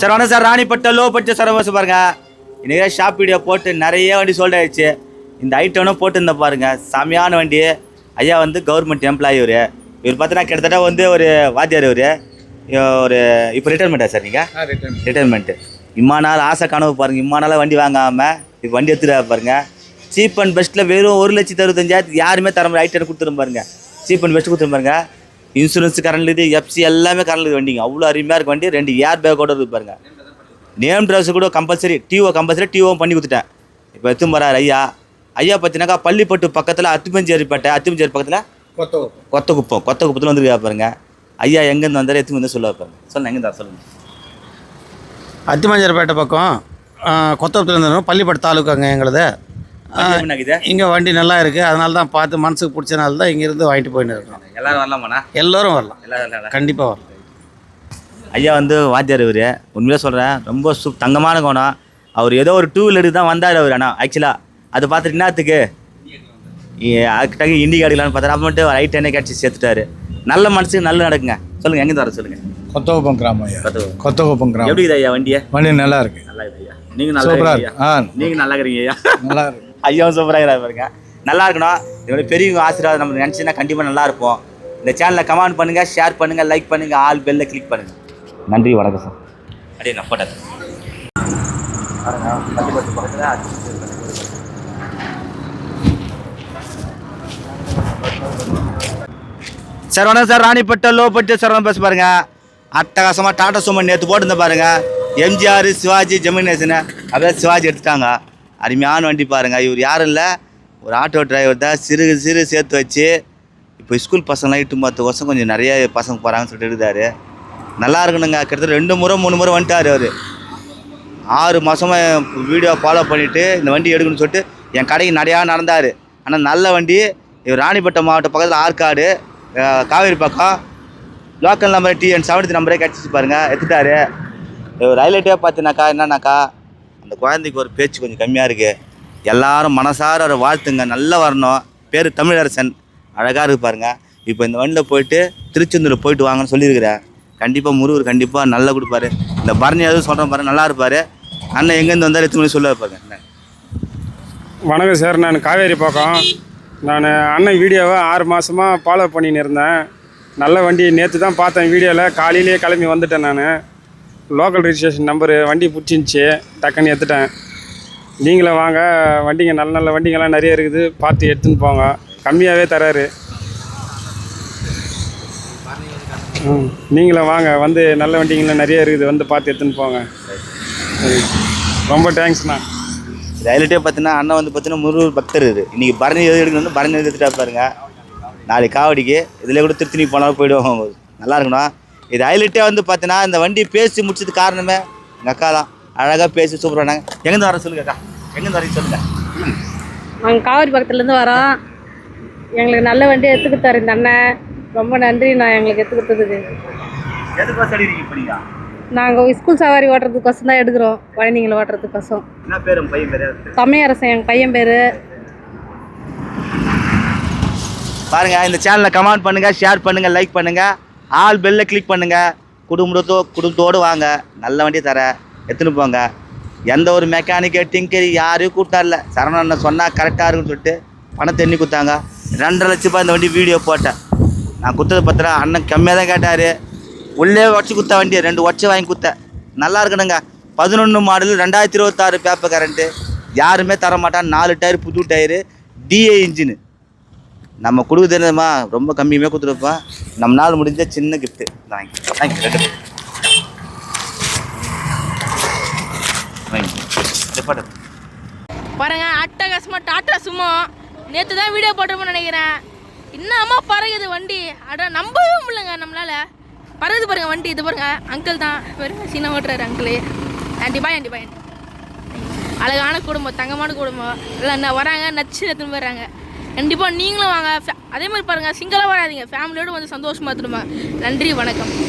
Sir வணக்கம் sir. ராணிப்பட்ட low budget sir bus பாருங்க. இன்னைக்கு ஷாப் வீடியோ போட்டு நிறைய வண்டி சோல்ட் ஆயிடுச்சு. இந்த ஐட்டம்னும் போட்டுருந்த பாருங்க. செமையான வண்டி. ஐயா வந்து கவர்மெண்ட் எம்ப்ளாயி இவர். இவர் பார்த்தீங்கன்னா கிட்டத்தட்ட வந்து ஒரு வாத்தியார் இவர். ஒரு இப்போ ரிட்டைர்மெண்ட்டா சார் நீங்கள் ரிட்டைர்மெண்ட்டு இம்மா நாள் ஆசை கனவு பாருங்க. இம்மா நாளாக வண்டி வாங்காமல் இப்போ வண்டி எடுத்துட்டு பாருங்க. சீப் அண்ட் பெஸ்ட்டில் வெறும் ஒரு லட்சத்தி அறுபத்தஞ்சாயிரத்துக்கு யாருமே தர மாதிரி ஐட்டம் கொடுத்துரும் பாருங்க. சீப் அண்ட் பெஸ்ட் கொடுத்துரும் பாருங்க. இன்சூரன்ஸ் கரண்ட் இது எஃப்சி எல்லாமே கரண்ட் வண்டிங்க. அவ்வளோ அருமையாக இருக்கு வண்டி. ரெண்டு ஏர் பேக்கோட இருக்கு பாருங்க. நேம் ட்ரெஸ் கூட கம்பல்சரி டிஓ கம்பல்சரி டிஓ பண்ணி கொடுத்துட்டேன். இப்போ எடுத்து போகிறார் ஐயா. ஐயா பார்த்தீங்கன்னாக்கா பள்ளிப்பட்டு பக்கத்தில் அத்திப்பஞ்சேரிப்பேட்டை அத்திப்பஞ்சேரி பக்கத்தில் கொத்த குப்பம் கொத்த குப்பத்தில் வந்துருக்கா பாருங்க. ஐயா எங்கேருந்து வந்தாரு எத்தனை வந்து சொல்ல பாருங்க. சொல்லுங்க எங்கேருந்து சொல்லுங்க. அத்திமஞ்சர்பேட்டை பக்கம் கொத்தபுரத்தில் இருந்தோம் பள்ளிப்பட்டு தாலுக்காங்க எங்களுது. இது இங்கே வண்டி நல்லா இருக்குது அதனால தான் பார்த்து மனசுக்கு பிடிச்சனால தான் இங்கேருந்து வாங்கிட்டு போயின்னு இருக்கோம். எல்லாரும் வரலாமாண்ணா? எல்லோரும் வரலாம். எல்லாரும் வரலாம். கண்டிப்பாக வரலாம். ஐயா வந்து வாத்தியார் இவர். உண்மையாக சொல்கிறேன் ரொம்ப சு தங்கமான கோணம். அவர் ஏதோ ஒரு டூ வீலருக்கு தான் வந்தார் அவர் ஆனால் ஆக்சுவலாக அதை பார்த்துட்டு என்னத்துக்கு அதுக்கிட்ட இண்டி அடிக்கலான்னு பார்த்தா அப்புறமேட்டு ரைட் என்ன கிடச்சி சேர்த்துட்டாரு. நல்ல மனசுக்கு நல்ல நடக்குங்க. சொல்லுங்கள் எங்கே வர சொல்லுங்கள் கொத்தகுப்பம் கிராமம் ஐயா. கத்து கொத்தகுப்பம் கிராமம். எப்படி ஐயா வண்டியை? வண்டி நல்லா இருக்கு. நல்லா இருக்குது ஐயா? நீங்கள் நல்லா சூப்பரா இருக்கீங்க இருக்கு. ஐயா. ஆ. நீங்கள் நல்லா இருக்கிறீங்க ஐயா. நல்லா இருக்கு. ஐயாவும் சூப்பராக இருக்கிறாரு பாருங்க. நல்லா இருக்கணும். இதோட பெரியவங்க ஆசீர்வாதம் நம்ம நினச்சின்னா கண்டிப்பாக நல்லா இருப்போம். இந்த சேனலை கமெண்ட் பண்ணுங்கள் ஷேர் பண்ணுங்கள் லைக் பண்ணுங்கள் ஆல் பெல்ல கிளிக் பண்ணுங்கள் நன்றி வணக்கம் சார் அப்படியே நான் போட்டேன். சார் வணக்கம் சார் ராணிப்பட்ட லோப்பட்டு பட்ஜெட் சார் பஸ் பாருங்க. அட்டகாசமாக டாடா சுமன் நேற்று போட்டுருந்த பாருங்க. எம்ஜிஆர் சிவாஜி ஜெமினேசன் அப்படியே சிவாஜி எடுத்துட்டாங்க. அருமையான வண்டி பாருங்க. இவர் யாரும் இல்லை. ஒரு ஆட்டோ டிரைவர் தான். சிறு சிறு சேர்த்து வச்சு இப்போ ஸ்கூல் பசங்களாம் இட்டு பார்த்து வருஷம் கொஞ்சம் நிறைய பசங்க போகிறாங்கன்னு சொல்லிட்டு இருந்தார் நல்லா இருக்கணுங்க. கிட்டத்தட்ட ரெண்டு முறை மூணு முறை வந்துட்டார் அவர். ஆறு மாதமாக வீடியோ ஃபாலோ பண்ணிவிட்டு இந்த வண்டி எடுக்கணும்னு சொல்லிட்டு என் கடைக்கு நிறையா நடந்தார். ஆனால் நல்ல வண்டி. இவர் ராணிப்பட்டம் மாவட்டம் பக்கத்தில் ஆற்காடு காவேரி பக்கம். லோக்கல் நம்பர் டிஎன் செவன்த்தி நம்பரே கிடச்சிச்சு பாருங்கள் எடுத்துட்டாரு. இவர் ஹைலைட்டே பார்த்தினாக்கா என்னன்னாக்கா அந்த குழந்தைக்கு ஒரு பேச்சு கொஞ்சம் கம்மியாக இருக்குது எல்லாரும் மனசார ஒரு வாழ்த்துங்க. நல்லா வரணும். பேர் தமிழரசன். அழகாக இருக்கு பாருங்க. இப்போ இந்த வண்டியில் போயிட்டு திருச்செந்தூர் போயிட்டு வாங்கன்னு சொல்லியிருக்கிறேன் கண்டிப்பாக முருகர் கண்டிப்பாக நல்லா கொடுப்பாரு. இந்த பரணி எதுவும் சொல்கிறேன் பாரு நல்லா இருப்பார். அண்ணன் எங்கேருந்து வந்தார் எத்தனை மணி சொல்ல பாருங்க என்ன வணக்கம் சார் நான் காவேரி பக்கம். நான் அண்ணன் வீடியோவை ஆறு மாதமாக ஃபாலோ பண்ணின்னு இருந்தேன். நல்ல வண்டி நேற்று தான் பார்த்தேன் வீடியோவில் காலையிலேயே கிளம்பி வந்துட்டேன் நான். லோக்கல் ரிஜிஸ்ட்ரேஷன் நம்பரு வண்டி பிடிச்சிருந்துச்சி டக்குன்னு எடுத்துட்டேன். நீங்களும் வாங்க வண்டிங்க நல்ல நல்ல வண்டிங்கெல்லாம் நிறைய இருக்குது பார்த்து எடுத்துன்னு போங்க. கம்மியாகவே தராரு. ம் நீங்களும் வாங்க வந்து நல்ல வண்டிங்கெல்லாம் நிறைய இருக்குது வந்து பார்த்து எடுத்துன்னு போங்க. சரி. ரொம்ப தேங்க்ஸ்ண்ணா இது பார்த்தீங்கன்னா அண்ணன் வந்து பார்த்தீங்கன்னா முருகர் பக்தர் இது இன்றைக்கி பரணி எது எடுக்கணும் பரணி எடுத்துட்டா பாருங்க. நாளைக்கு காவடிக்கு இதில் கூட திருத்தணி போனாலும் போயிடுவோம். நல்லா இருக்கணும் இது ஹைலைட்டே வந்து பார்த்தீங்கன்னா இந்த வண்டி பேசி முடிச்சது காரணமே எங்கள் அக்கா தான். அழகாக பேசி சூப்பராக பண்ணாங்க எங்கேருந்து வர சொல்லுங்க அக்கா? எங்கேருந்து வரீங்க சொல்லுங்கள் நாங்கள் காவேரி பக்கத்துலேருந்து வரோம். எங்களுக்கு நல்ல வண்டி எடுத்து கொடுத்தாரு இந்த அண்ணன். ரொம்ப நன்றி நான் எங்களுக்கு எடுத்து கொடுத்ததுக்கு. எதுக்கு சரி இருக்கீங்க பண்ணீங்க நாங்கள் ஸ்கூல் சவாரி ஓட்டுறதுக்கோசம் தான் எடுக்கிறோம். குழந்தைங்கள ஓட்டுறதுக்கோசம். என்ன பேர்? பையன் பேர்? தமிழரசன் எங்கள் பையன் பேர். பாருங்க இந்த சேனலை கமெண்ட் பண்ணுங்க ஷேர் பண்ணுங்க லைக் பண்ணுங்க. ஆல் பெல்ல கிளிக் பண்ணுங்க. குடும்பத்தோ குடும்பத்தோடு வாங்க. நல்ல வண்டி தர எடுத்துன்னு போங்க. எந்த ஒரு மெக்கானிக்கு டிங்கரி யாரையும் கூட்டார்ல சரவணன் சொன்னால் கரெக்டாக இருக்குன்னு சொல்லிட்டு பணத்தை எண்ணி கொடுத்தாங்க. ரெண்டரை லட்ச ரூபாய் இந்த வண்டி வீடியோ போட்டேன். நான் கொடுத்தது பத்திரம்? அண்ணன் கம்மியாக தான் கேட்டார். உள்ளே உடச்சி கொடுத்த வண்டி ரெண்டு உடச்சி வாங்கி கொடுத்தேன். நல்லா இருக்கணுங்க. பதினொன்று மாடல் ரெண்டாயிரத்தி இருபத்தாறு பேப்பர் கரண்ட்டு யாருமே தர மாட்டான் நாலு டயர் புது டயரு டிஏ இன்ஜினு நம்ம கொடுக்குறதுமா ரொம்ப கம்மியுமே கொடுத்துருப்போம் நம்ம நாள் முடிஞ்ச சின்ன gift thank you thank you ரெண்டு தேங்க்யூ பாருங்க அட்டகாசமாக டாட்டா சும்மா நேற்று தான் வீடியோ போட்டிருப்போம்னு நினைக்கிறேன். இன்னமா பறகுது வண்டி. அட நம்பவே முடியலங்க நம்மளால. பறகுது பாருங்க வண்டி இது பாருங்க. அங்கிள் தான். பாருங்க சின்ன ஓட்டுறாரு uncle aunty bye aunty bye அழகான குடும்பம் தங்கமான குடும்பம். எல்லாம் வராங்க நச்சு எடுத்துன்னு போயிடுறாங்க. கண்டிப்பாக நீங்களும் வாங்க. ஃபே- அதே மாதிரி பாருங்கள் சிங்கிளாக வராதீங்க ஃபேமிலியோடு வந்து சந்தோஷமாக திரும்ப நன்றி வணக்கம்.